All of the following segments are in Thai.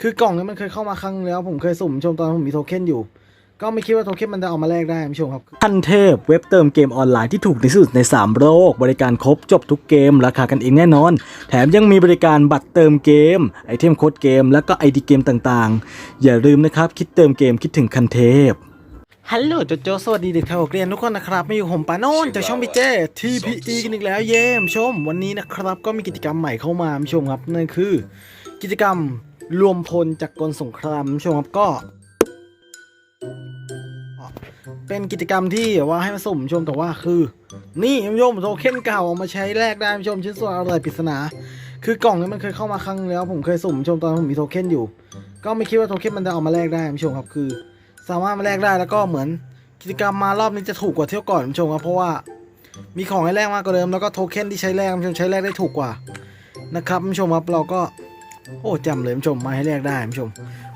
คือกล่องนี้มันเคยเข้ามาครั้งแล้วผมเคยสุ่มชมตอนผมมีโทเค็นอยู่ ก็ไม่คิดว่าโทเค็นมันจะเอามาแลกได้ผู้ชมครับทันเทพเว็บเติมเกมออนไลน์ที่ถูกที่สุดใน 3 โลก บริการครบจบทุกเกม ราคากันเองแน่นอน แถมยังมีบริการบัตรเติมเกม ไอเทมโค้ดเกม แล้วก็ไอดีเกมต่างๆ อย่าลืมนะครับคิดเติมเกมคิดถึงคันเทพฮัลโหลโจโจสวัสดีเด็กไทยหัวเรียนทุกคนนะครับมาอยู่ผมปาโนนจากช่องพีเจ TPE กันอีกแล้วเย้มชม วันนี้นะครับก็มีกิจกรรมใหม่เข้ามาผู้ชมครับนั่นคือ กิจกรรม รวมพลจากกลสงครามผู้ชมครับก็ เป็นกิจกรรมที่ว่าให้มาสุ่มชมแต่ว่าคือ นี่ชมโทเค็นเก่าเอามาใช้แลกได้ชมชิ้นส่วนอะไรปริศนา คือกล่องนี้มันเคยเข้ามาครั้งแล้ว ผมเคยสุ่มชมตอนผมมีโทเค็นอยู่ ก็ไม่คิดว่าโทเค็นมันจะเอามาแลกได้ชมครับคือ สามารถมาแลกได้แล้วก็เหมือนกิจกรรมมารอบนี้จะถูกกว่าเที่ยวก่อนชมครับเพราะว่ามีของให้แลกมากกว่าเดิมแล้วก็โทเค็นที่ใช้แลกชมใช้แลกได้ถูกกว่านะครับชมครับเราก็ โอ้จำเลยผู้ชมมาให้แลกได้ผู้ชม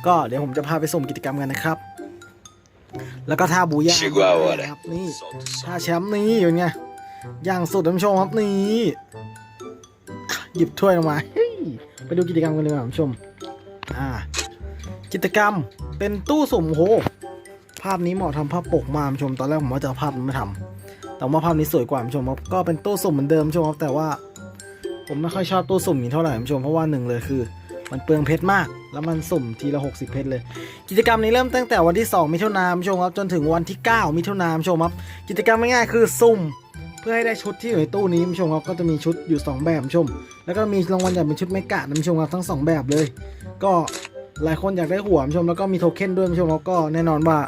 ก็เดี๋ยวผมจะพาไปส่งกิจกรรมกันนะครับ แล้วก็ท่าบูย่า Chihuahua นะครับนี่ท่าแชมป์นี่เป็นไงย่างสุดท่านผู้ชมครับนี่หยิบถ้วยออกมาไปดูกิจกรรมกันเลยครับผู้ชม อ่า กิจกรรมเป็นตู้สุ่มโหภาพนี้เหมาะทำภาพปกมากผู้ชม ตอนแรกผมว่าจะภาพมาทำแต่ว่าภาพนี้สวยกว่าผู้ชมครับก็เป็นตู้สุ่มเหมือนเดิมผู้ชมครับแต่ว่า ผมไม่ค่อยชอบตู้สุ่มนี้เท่าไหร่ผู้ชมเพราะว่าหนึ่งเลยคือ มันเปลืองเพชรมาก แล้วมันสุ่มทีละ 60 เพชรเลย กิจกรรมนี้เริ่มตั้งแต่วันที่ 2 มิถุนายนชมครับจนถึงวันที่ 9 มิถุนายนชมครับกิจกรรมง่ายๆคือสุ่ม เพื่อให้ได้ชุดที่อยู่ในตู้นี้ชมครับก็จะมีชุดอยู่ 2 แบบชม แล้วก็มีรางวัลใหญ่เป็นชุดเมกะนะชมครับทั้ง 2 แบบเลย ก็หลายคนอยากได้หัวชมแล้วก็มีโทเค็นด้วยชมครับก็แน่นอนว่า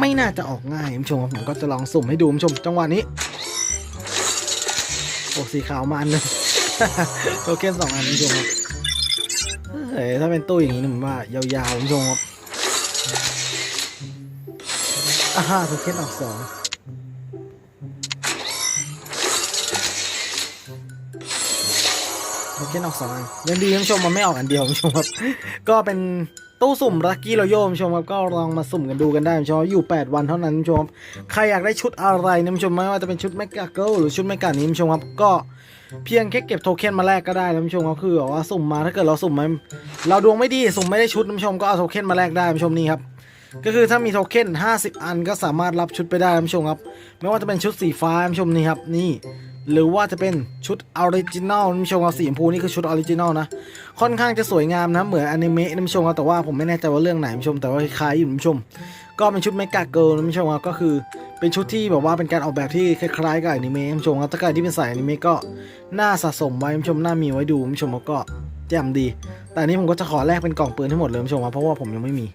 ไม่น่าจะออกง่ายชมครับผมก็จะลองสุ่มให้ดูชม จังหวะนี้โอ้สีขาวมาอันหนึงโทเค็นสองอันชมครับ เฮ้ถ้าเป็นตู้อย่างนี้นะผมว่ายาวๆคุณผู้ชมครับอ่าฮะโทเค็นออกสองโอเคออกสองยังดีคุณผู้ชมมันไม่ออกอันเดียวคุณผู้ชมครับ ก็เป็นตู้สุ่มลัคกี้รอยัลคุณผู้ชมครับก็ลองมาสุ่มกันดูกันได้ชมอยู่ 8 วันเท่านั้นคุณชมใครอยากได้ชุดอะไรนะคุณชมไม่ว่าจะเป็นชุดแมกกาเกิลหรือชุดแมกกานี้คุณชมครับก็ เพียงแค่เก็บโทเค็นมาแลกก็ได้นะคุณผู้ชมก็คือแบบว่าสุ่มมาถ้าเกิดเราสุ่มมาเราดวงไม่ดีสุ่มไม่ได้ชุดท่านผู้ชมก็เอาโทเค็นมาแลกได้ท่านผู้ชมนี่ครับก็คือถ้ามีโทเค็น50 อันก็สามารถรับชุดไปได้ท่านผู้ชมครับ ไม่ว่าจะเป็นชุดสีฟ้าท่านผู้ชมนี่ครับนี่ หรือว่าจะเป็นชุดออริจินัลนผู้ชมครับสีชมพูนี่คือชุดออริจินัลนะ ค่อนข้างจะสวยงามนะ เหมือนอนิเมะนผู้ชมครับแต่ว่าผมไม่แน่ใจว่าเรื่องไหนนผู้ชมแต่ว่าคล้ายอยู่นผู้ชม ก็เป็นชุดเมกาเกิร์ลท่านผู้ชมครับก็คือ เป็นชุดที่แบบว่าเป็นการออกแบบที่คล้ายๆกับอนิเมะนผู้ชมครับถ้าใครที่เป็นสายอนิเมะก็น่าสะสมไว้นผู้ชมน่ามีไว้ดูนผู้ชมครับก็แจ่มดี แต่อันนี้ผมก็จะขอแลกเป็นกล่องปืนให้หมดเลยนผู้ชมครับเพราะว่าผมยังไม่มี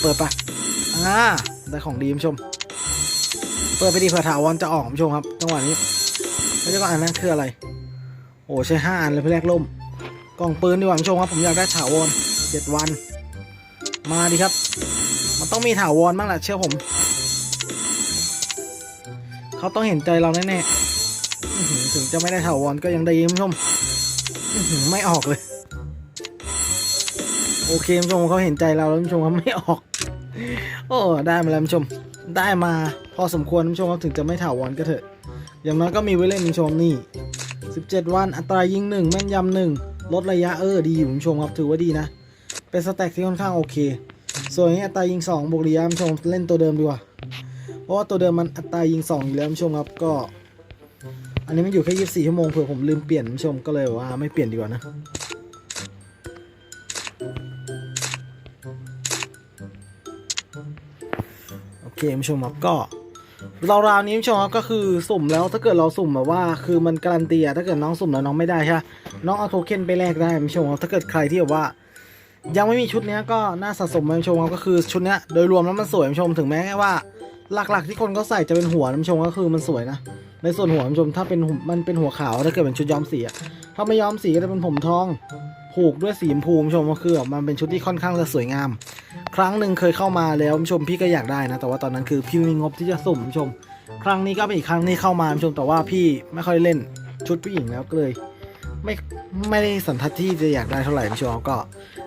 เปิดปะอ่าได้ของดีนผู้ชม เปิดไปดีเผื่อถาวรจะออกนผู้ชมครับจังหวะนี้ แล้วก็อันนั้นคืออะไร โอ้ใช่ห้าอันเลยเพื่อแลกล่ม กล่องปืนดีกว่าผู้ชมครับ ผมอยากได้ถาวรเจ็ดวัน มาดิครับ มันต้องมีถาวรบ้างแหละเชื่อผม เขาต้องเห็นใจเราแน่ๆถึงจะไม่ได้ถาวรก็ยังได้คุณผู้ชมไม่ออกเลย โอเคผู้ชมเขาเห็นใจเราแล้วผู้ชมเขาไม่ออก โอ้ได้มาแล้วผู้ชม ได้มาพอสมควรผู้ชมครับถึงจะไม่ถาวรก็เถอะ อย่างน้อยก็มีไว้เล่นคุณผู้ชมนี่ 17 วันอัตรายิง 1 แม่นยำหนึ่งลดระยะเออดีอยู่คุณผู้ชมครับถือว่าดีนะ เป็นสแต็กที่ค่อนข้างโอเค ส่วนนี้อัตรายิง 2บวกระยะคุณผู้ชมเล่นตัวเดิมดีกว่า เพราะว่าตัวเดิมมันอัตรายิง 2 อยู่แล้วคุณผู้ชมครับก็ อันนี้มันอยู่แค่ 24 ชั่วโมงเผื่อผมลืมเปลี่ยนคุณผู้ชมก็เลยว่าไม่เปลี่ยนดีกว่านะโอเคคุณผู้ชมครับก็ เราราวนี้ชมครับก็คือสุ่มแล้วถ้าเกิดเราสุ่มแบบว่า คือมันการันตีอะถ้าเกิดน้องสุ่มแล้วน้องไม่ได้ใช่ปะน้องเอาโทเค็นไปแลกได้คุณผู้ชมครับถ้าเกิดใครที่แบบว่า ยังไม่มีชุดนี้ก็น่าสะสมคุณผู้ชมครับก็คือชุดนี้โดยรวมแล้วมันสวยคุณผู้ชมถึงแม้ว่า หลักๆที่คนก็ใส่จะเป็นหัวคุณผู้ชมก็คือมันสวยนะในส่วนหัวคุณผู้ชมถ้าเป็นมันเป็นหัวขาวถ้าเกิดเป็นชุดย้อมสีอะถ้าไม่ย้อมสีก็จะเป็นผมทองผูกด้วยสีชมพูคุณผู้ชมก็คือมันเป็นชุดที่ค่อนข้างจะสวยงาม ครั้งหนึ่งเคยเข้ามาแล้วผู้ชมพี่ก็อยากได้นะ แต่ว่าตอนนั้นคือพี่ไม่มีงบที่จะสุ่มผู้ชม ครั้งนี้ก็เป็นอีกครั้งที่เข้ามาผู้ชมแต่ว่าพี่ไม่ค่อยเล่นชุดผู้หญิงแล้วก็เลย ไม่ไม่ได้สันทัดที่จะอยากได้เท่าไหร่ผู้ชมก็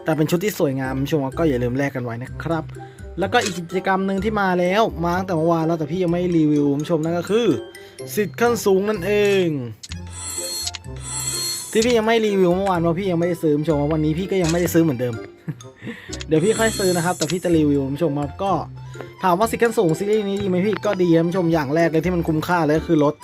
แต่เป็นชุดที่สวยงามผู้ชมก็อย่าลืมแลกกันไว้นะครับ แล้วก็อีกกิจกรรมหนึ่งที่มาแล้วมาตั้งแต่เมื่อวานแล้วแต่พี่ยังไม่รีวิวผู้ชมนั่นก็คือสิทธิ์ขั้นสูงนั่นเองที่พี่ยังไม่รีวิวเมื่อวานเพราะพี่ยังไม่ได้ซื้อผู้ชมวันนี้พี่ก็ยังไม่ได้ซื้อเหมือนเดิม เดี๋ยวพี่ค่อยซื้อนะครับ แต่พี่จะรีวิวคุณผู้ชมครับก็ถามว่าสิกันสูงซีรีส์นี้ดีไหมพี่ก็ดีครับคุณผู้ชมอย่างแรกเลยที่มันคุ้มค่าเลยก็คือรถ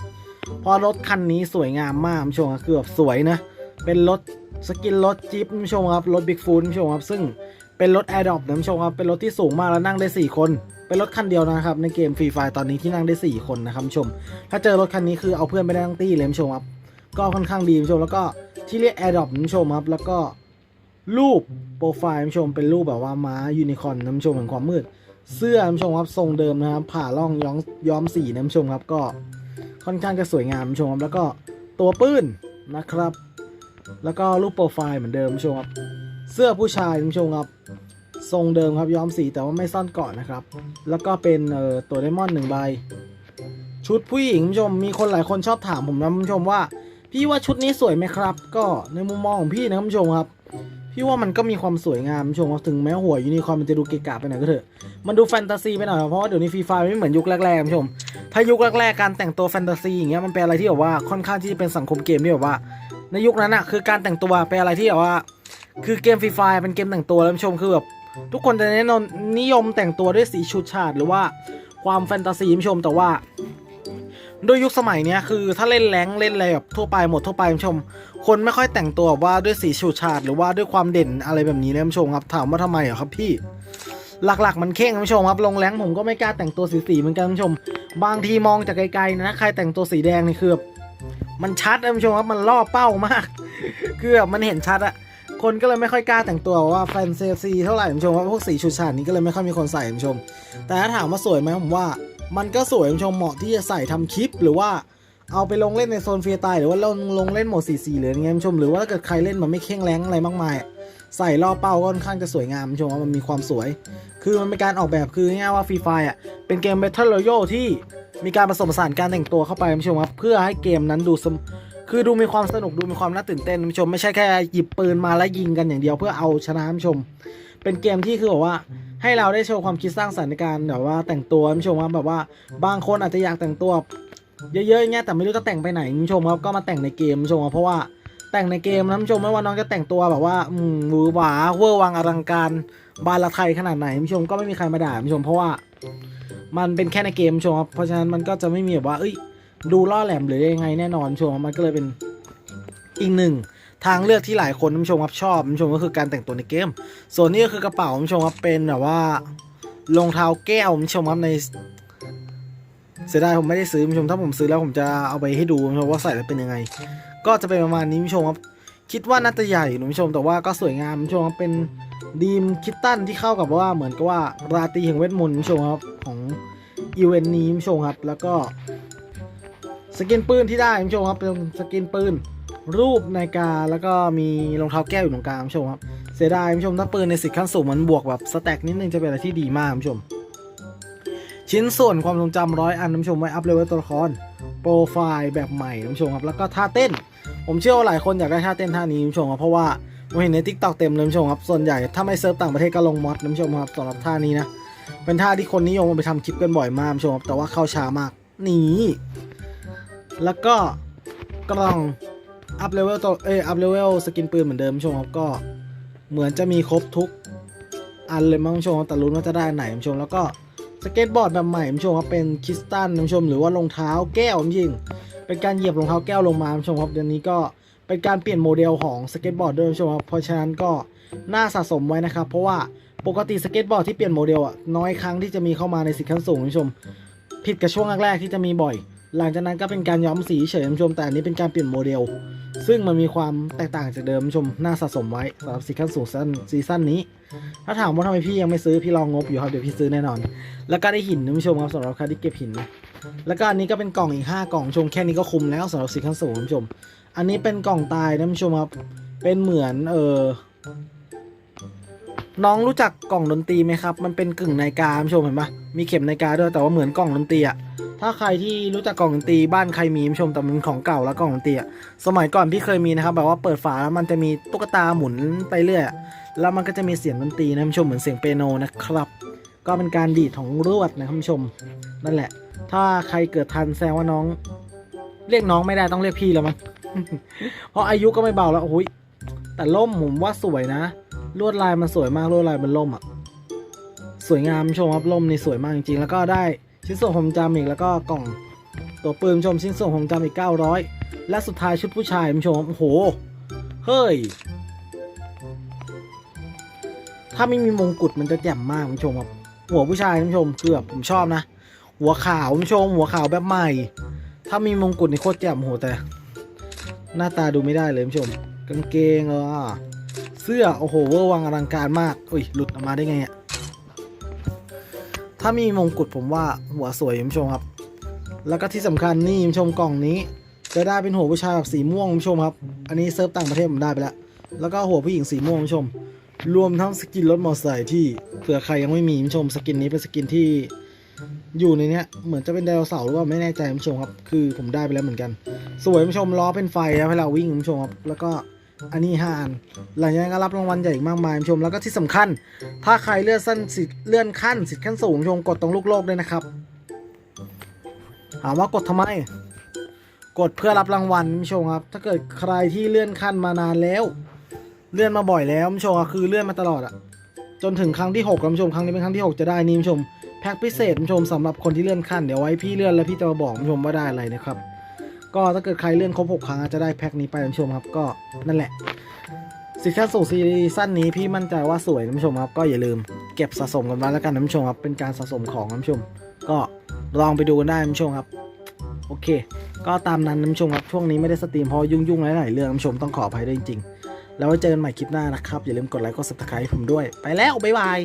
เพราะรถคันนี้สวยงามมากคุณผู้ชมครับคือแบบสวยนะ เป็นรถสกินรถจี๊ปคุณผู้ชมครับรถบิ๊กฟูดคุณผู้ชมครับซึ่งเป็นรถแอร์ดรอปนะคุณผู้ชมครับเป็นรถที่สูงมากแล้วนั่งได้สี่คนเป็นรถคันเดียวนะครับในเกมฟรีไฟตอนนี้ที่นั่งได้สี่คนนะครับคุณผู้ชม ถ้าเจอรถคันนี้คือเอาเพื่อนไปได้ทั้งตี้เลยคุณผู้ชมครับก็ค่อนข้างดีชม แล้วก็ที่เรียกแอร์ดรอปชมครับแล้วก็ รูปโปรไฟล์คุณผู้ชมเป็นรูปแบบว่าม้ายูนิคอร์นนะคุณผู้ชมแห่งความมืด เสื้อคุณผู้ชมครับทรงเดิมนะครับ ผ่าล่องย้อมย้อมสีนะคุณผู้ชมครับก็ค่อนข้างจะสวยงามคุณผู้ชมครับแล้วก็ตัวปื้นนะครับ แล้วก็รูปโปรไฟล์เหมือนเดิมคุณผู้ชมครับ เสื้อผู้ชายคุณผู้ชมครับทรงเดิมครับย้อมสีแต่ว่าไม่ซ่อนเกาะนะครับ แล้วก็เป็นตัวไดมอนด์หนึ่งใบ ชุดผู้หญิงผู้ชมมีคนหลายคนชอบถามผมนะผู้ชมว่า พี่ว่าชุดนี้สวยไหมครับ ก็ในมุมมองของพี่นะผู้ชมครับ พี่ว่ามันก็มีความสวยงามชมถึงแม้หัวยูนิคอร์นมันจะดูเกะกะไปหน่อยก็เถอะ มันดูแฟนตาซีไปหน่อยเพราะว่าเดี๋ยวนี้ฟรีไฟไม่เหมือนยุคแรกๆชมถ้ายุคแรกๆการแต่งตัวแฟนตาซีอย่างเงี้ยมันเป็นอะไรที่แบบว่าค่อนข้างที่จะเป็นสังคมเกมที่แบบว่า ในยุคนั้นอะคือการแต่งตัวเป็นอะไรที่แบบว่า คือเกมฟรีไฟเป็นเกมแต่งตัวแล้วชมคือแบบทุกคนจะแนะนำนิยมแต่งตัวด้วยสีฉูดฉาดหรือว่าความแฟนตาซีชมแต่ว่า ด้วยยุคสมัยเนี้ยคือถ้าเล่นแรงเล่นอะไรแบบทั่วไปหมดทั่วไปคุณผู้ชม คนไม่ค่อยแต่งตัวว่าด้วยสีฉูดฉาดหรือว่าด้วยความเด่นอะไรแบบนี้นะคุณผู้ชมครับถามว่าทำไมเหรอครับพี่ หลักๆ มันเข่งคุณผู้ชมครับลงแรงผมก็ไม่กล้าแต่งตัวสีๆเหมือนกันคุณผู้ชม บางทีมองจากไกลๆนะใครแต่งตัวสีแดงนี่คือแบบมันชัดนะคุณผู้ชมครับมันล่อเป้ามาก คือแบบมันเห็นชัดอะคนก็เลยไม่ค่อยกล้าแต่งตัวว่าแฟนเซซีเท่าไหร่คุณผู้ชมว่าพวกสีฉูดฉาดนี้ก็เลยไม่ค่อยมีคนใส่คุณผู้ชม แต่ถ้าถามว่าสวยไหมผมว่า มันก็สวยคุณผู้ชมเหมาะที่จะใส่ทำคลิป หรือว่าเอาไปลงเล่นในโซนฟรีไตล์หรือว่าลงลงเล่นโหมดสีสีหรือไงคุณผู้ชมหรือว่าถ้าเกิดใครเล่นมันไม่เข่งแรงอะไรมากมายใส่ล่อเป้าก็ค่อนข้างจะสวยงามคุณผู้ชมว่ามันมีความสวย คือมันเป็นการออกแบบคือง่ายว่าฟรีไฟอะเป็นเกม Battle Royale ที่มีการผสมผสานการแต่งตัวเข้าไปคุณผู้ชมครับเพื่อให้เกมนั้นดูคือดูมีความสนุกดูมีความน่าตื่นเต้นคุณผู้ชมไม่ใช่แค่หยิบปืนมาแล้วยิงกันอย่างเดียวเพื่อเอาชนะคุณผู้ชม เป็นเกมที่คือแบบว่าให้เราได้โชว์ความคิดสร้างสรรค์ในการแบบว่าแต่งตัวคุณผู้ชมว่าแบบว่าบางคนอาจจะอยากแต่งตัว เยอะๆอย่างเงี้ยแต่ไม่รู้จะแต่งไปไหนคุณผู้ชมครับก็มาแต่งในเกมคุณผู้ชมครับเพราะว่าแต่งในเกมนะคุณผู้ชมไม่ว่าน้องจะแต่งตัวแบบว่าอืมหวือหวาเวอร์วังอลังการบานละไทยขนาดไหนคุณผู้ชมก็ไม่มีใครมาด่าคุณผู้ชมเพราะว่ามันเป็นแค่ในเกมคุณชมครับ เพราะฉะนั้นมันก็จะไม่มีแบบว่า เอ้ย ดูล่อแหลมหรือยังไงแน่นอนคุณชมครับมันก็เลยเป็นอีกหนึ่ง ทางเลือกที่หลายคนผู้ชมครับชอบผู้ชมก็คือการแต่งตัวในเกม ส่วนนี้ก็คือกระเป๋าผู้ชมครับเป็นแบบว่ารองเท้าแก้วผู้ชมครับในเสียดายผมไม่ได้ซื้อผู้ชมถ้าผมซื้อแล้วผมจะเอาไปให้ดูคุณผู้ชมว่าใส่แล้วเป็นยังไง ก็จะเป็นประมาณนี้ผู้ชมครับคิดว่าน่าจะใหญ่คุณผู้ชมแต่ว่าก็สวยงามผู้ชมครับเป็นดีมคิตตันที่เข้ากับว่าเหมือนกับว่าราตรีแห่งเวทมนต์ผู้ชมครับของอีเวนต์นี้ผู้ชมครับแล้วก็สกินปืนที่ได้ผู้ชมครับเป็นสกินปืน รูปนาฬิกาแล้วก็มีรองเท้าแก้วอยู่ตรงกลางคุณผู้ชมครับ เสียดายคุณผู้ชมถ้าปืนในสิทธิ์ขั้นสูงมันบวกแบบสแต็กนิดนึงจะเป็นอะไรที่ดีมากคุณผู้ชม ชิ้นส่วนความทรงจำร้อยอันผู้ชมไว้อัพเลเวลตัวละครโปรไฟล์แบบใหม่ผู้ชมครับแล้วก็ท่าเต้น ผมเชื่อว่าหลายคนอยากได้ท่าเต้นท่านี้ผู้ชมครับเพราะว่าผมเห็นในทิกตอกเต็มเลยผู้ชมครับส่วนใหญ่ถ้าไม่เซิร์ฟต่างประเทศก็ลงมอดผู้ชมครับสำหรับท่านี้นะเป็นท่าที่คนนิยมเอาไปทำคลิปกันบ่อยมากผู้ชมครับแต่ว่าเข้าช้ามากนี่แล้วก็กล่อง อัพเลเวลตัวเอออัพเลเวลสกินปืนเหมือนเดิมท่านผู้ชมครับก็เหมือนจะมีครบทุกอันเลยมั้งท่านผู้ชมแต่ลุ้นว่าจะได้ไหนท่านผู้ชมแล้วก็สเก็ตบอร์ดแบบใหม่คุณผู้ชมครับเป็นคริสตัลคุณผู้ชมหรือว่ารองเท้าแก้วจริงเป็นการเหยียบรองเท้าแก้วลงมาคุณผู้ชมครับเดี๋ยวนี้ก็เป็นการเปลี่ยนโมเดลของสเก็ตบอร์ดด้วยคุณผู้ชมครับเพราะฉะนั้นก็น่าสะสมไว้นะครับเพราะว่าปกติสเก็ตบอร์ดที่เปลี่ยนโมเดลอะน้อยครั้งที่จะมีเข้ามาในสิทธิ์ขั้นสูงคุณผู้ชม ผิดกับช่วงแรกๆที่จะมีบ่อย หลังจากนั้นก็เป็นการย้อมสีเฉยคุณผู้ชมแต่อันนี้เป็นการเปลี่ยนโมเดล ซึ่งมันมีความแตกต่างจากเดิมคุณผู้ชมน่าสะสมไว้สำหรับสิทธิ์ขั้นสูงซีซั่นซีซั่นนี้ ถ้าถามว่าทำไมพี่ยังไม่ซื้อพี่ลองงบอยู่ครับเดี๋ยวพี่ซื้อแน่นอน แล้วก็ได้หินนะคุณผู้ชมครับสำหรับใครที่เก็บหินนะแล้วก็อันนี้ก็เป็นกล่องอีก 5 กล่องชมแค่นี้ก็คุ้มแล้วสำหรับสิขั้นสูงคุณผู้ชม อันนี้เป็นกล่องตายนะคุณผู้ชมครับเป็นเหมือนเออน้องรู้จักกล่องดนตรีไหมครับ มันเป็นกึ่งนาฬิกาคุณผู้ชมเห็นปะมีเข็มนาฬิกาด้วยแต่ว่าเหมือนกล่องดนตรีอะ ถ้าใครที่รู้จักกล่องดนตรีบ้านใครมีผู้ชมแต่มันของเก่าแล้วกล่องดนตรีอะสมัยก่อนพี่เคยมีนะครับแบบว่าเปิดฝาแล้วมันจะมีตุ๊กตาหมุนไปเรื่อยแล้วมันก็จะมีเสียงดนตรีนะคุณผู้ชมเหมือนเสียงเปียโนนะครับ ก็เป็นการดีดของรวดนะคุณผู้ชม นั่นแหละ ถ้าใครเกิดทันแสดงว่าน้อง เรียกน้องไม่ได้ต้องเรียกพี่แล้วมั้งเพราะอายุก็ไม่เบาแล้วโอ้ยแต่ล่มผมว่าสวยนะ ลวดลายมันสวยมากลวดลายมันล่มอะสวยงามชมครับล่มนี่สวยมากจริงๆ แล้วก็ได้ ชิ้นส่วนผมจำอีกแล้วก็กล่องตัวปืนชมชิ้นส่วนผมจำอีก 900 และสุดท้ายชุดผู้ชายผู้ชมโอ้โห เฮ้ย ถ้าไม่มีมงกุฎมันจะแจ่มมากคุณผู้ชมครับหัวผู้ชายคุณผู้ชมคือแบบผมชอบนะ หัวขาวคุณผู้ชม หัวขาวแบบใหม่ ถ้ามีมงกุฎนี่โคตรแจ่มโหแต่ หน้าตาดูไม่ได้เลยคุณผู้ชม กางเกงเออเสื้อโอ้โหเวอร์วังอลังการมากอุ้ยหลุดออกมาได้ไงอะ ถ้ามีมงกุฎผมว่าหัวสวยคุณผู้ชมครับ แล้วก็ที่สำคัญนี่คุณผู้ชมกล่องนี้จะได้เป็นหัวผู้ชายแบบสีม่วงคุณผู้ชมครับ อันนี้เซิร์ฟต่างประเทศผมได้ไปแล้ว แล้วก็หัวผู้หญิงสีม่วงคุณผู้ชม รวมทั้งสกินรถมอเตอร์ไซค์ที่เผื่อใครยังไม่มีคุณผู้ชมสกินนี้เป็นสกินที่อยู่ในเนี้ยเหมือนจะเป็นไดโนเสาร์หรือว่าไม่แน่ใจคุณผู้ชมครับ คือผมได้ไปแล้วเหมือนกัน สวยคุณผู้ชมล้อเป็นไฟนะให้เราวิ่งคุณผู้ชมครับ แล้วก็ อันนี้ห้าอัน หลังจากนั้นก็รับรางวัลใหญ่อีกมากมายชม แล้วก็ที่สำคัญ ถ้าใครเลื่อนสั้นสิทธิ์เลื่อนขั้นสิทธิ์ขั้นสูงชมกดตรงลูกโลกด้วยนะครับ ถามว่ากดทำไม กดเพื่อรับรางวัลผู้ชมครับ ถ้าเกิดใครที่เลื่อนขั้นมานานแล้ว เลื่อนมาบ่อยแล้วผู้ชมคือเลื่อนมาตลอดอะจนถึงครั้งที่หกแล้วคุณผู้ชมครั้งนี้เป็นครั้งที่หกจะได้นี่ผู้ชมแพ็คพิเศษผู้ชมสำหรับคนที่เลื่อนขั้นเดี๋ยวไว้พี่เลื่อนแล้วพี่จะมาบอกผู้ชมว่าได้อะไรนะครับ ก็ถ้าเกิดใครเลื่อนครบ 6 ครั้งอาจจะได้แพ็คนี้ไปคุณผู้ชมครับก็นั่นแหละ สินค้าส่งซีรีส์สั้นนี้พี่มั่นใจว่าสวยคุณผู้ชมครับ ก็อย่าลืมเก็บสะสมกันไว้แล้วกันนะคุณผู้ชมครับ เป็นการสะสมของคุณผู้ชม ก็ลองไปดูกันได้คุณผู้ชมครับ โอเค ก็ตามนั้นคุณผู้ชมครับช่วงนี้ไม่ได้สตรีมเพราะยุ่งๆหลายๆเรื่องคุณผู้ชมต้องขออภัยด้วยจริงๆแล้วไว้เจอกันใหม่คลิปหน้านะครับ อย่าลืมกดไลค์กด subscribe ให้ผมด้วย ไปแล้ว บ๊ายบาย